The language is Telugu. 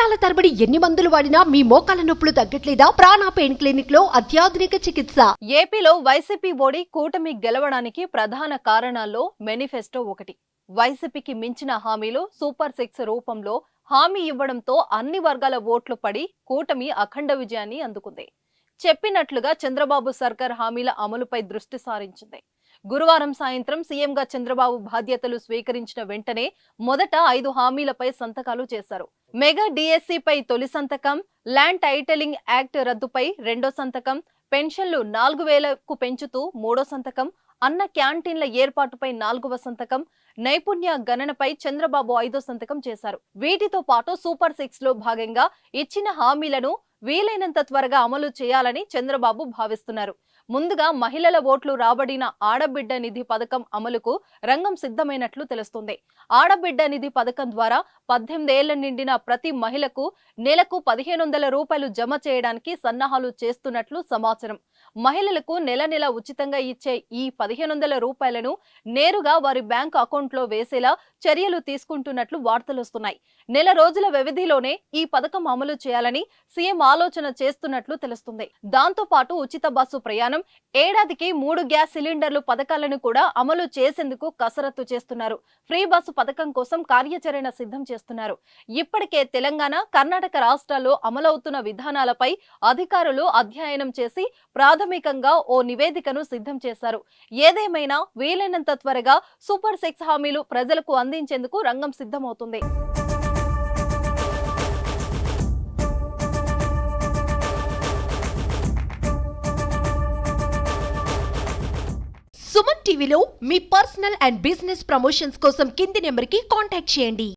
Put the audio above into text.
సంవత్సరాల తరబడి ఎన్ని మందులు వాడినా మీ మోకాల నొప్పులు తగ్గట్లేదా? ప్రాణ పెయిన్ క్లినిక్లో అత్యాధునిక చికిత్స. ఏపీలో వైసీపీ ఓడి కూటమి గెలవడానికి ప్రధాన కారణాల్లో మేనిఫెస్టో ఒకటి. వైసీపీకి మించిన హామీలు సూపర్ సిక్స్ రూపంలో హామీ ఇవ్వడంతో అన్ని వర్గాల ఓట్లు పడి కూటమి అఖండ విజయాన్ని అందుకుంది. చెప్పినట్లుగా చంద్రబాబు సర్కార్ హామీల అమలుపై దృష్టి సారించింది. గురువారం సాయంత్రం సీఎంగా చంద్రబాబు బాధ్యతలు స్వీకరించిన వెంటనే మొదట ఐదు హామీలపై సంతకాలు చేశారు. మెగా డిఎస్సిపై తొలి సంతకం ల్యాండ్ టైటలింగ్ యాక్ట్ రద్దుపై రెండో సంతకం పెన్షన్లు నాలుగు వేలకు పెంచుతూ మూడో సంతకం అన్న క్యాంటీన్ల ఏర్పాటుపై నాలుగవ సంతకం నైపుణ్య గణనపై చంద్రబాబు ఐదో సంతకం చేశారు. వీటితో పాటు సూపర్ సిక్స్లో భాగంగా ఇచ్చిన హామీలను వీలైనంత త్వరగా అమలు చేయాలని చంద్రబాబు భావిస్తున్నారు. ముందుగా మహిళల ఓట్లు రాబడిన ఆడబిడ్డ నిధి పథకం అమలుకు రంగం సిద్ధమైనట్లు తెలుస్తుంది. ఆడబిడ్డ నిధి పథకం ద్వారా పద్దెనిమిదేళ్ళ నిండిన ప్రతి మహిళకు నెలకు పదిహేను వందల రూపాయలు జమ చేయడానికి సన్నాహాలు చేస్తున్నట్లు సమాచారం. మహిళలకు నెల నెల ఉచితంగా ఇచ్చే ఈ పదిహేను వందల రూపాయలను నేరుగా వారి బ్యాంకు అకౌంట్లో వేసేలా చర్యలు తీసుకుంటున్నట్లు వార్తలు వస్తున్నాయి. నెల రోజుల వ్యవధిలోనే ఈ పథకం అమలు చేయాలని సీఎం ఆలోచన చేస్తున్నట్లు తెలుస్తుంది. దాంతో పాటు ఉచిత బస్సు ప్రయాణం ఏడాదికి మూడు గ్యాస్ సిలిండర్లు పథకాలను కూడా అమలు చేసేందుకు కసరత్తు చేస్తున్నారు. ఫ్రీ బస్సు పథకం కోసం కార్యాచరణ సిద్ధం చేస్తున్నారు. ఇప్పటికే తెలంగాణ కర్ణాటక రాష్ట్రాల్లో అమలవుతున్న విధానాలపై అధికారులు అధ్యయనం చేసి ప్రాథమికంగా ఓ నివేదికను సిద్ధం చేశారు. ఏదేమైనా వీలైనంత త్వరగా సూపర్ సిక్స్ హామీలు ప్రజలకు స్పందించేందుకు రంగం సిద్ధమవుతుంది. సుమన్ టీవీలో మీ పర్సనల్ అండ్ బిజినెస్ ప్రమోషన్స్ కోసం కింది నెంబర్కి కాంటాక్ట్ చేయండి.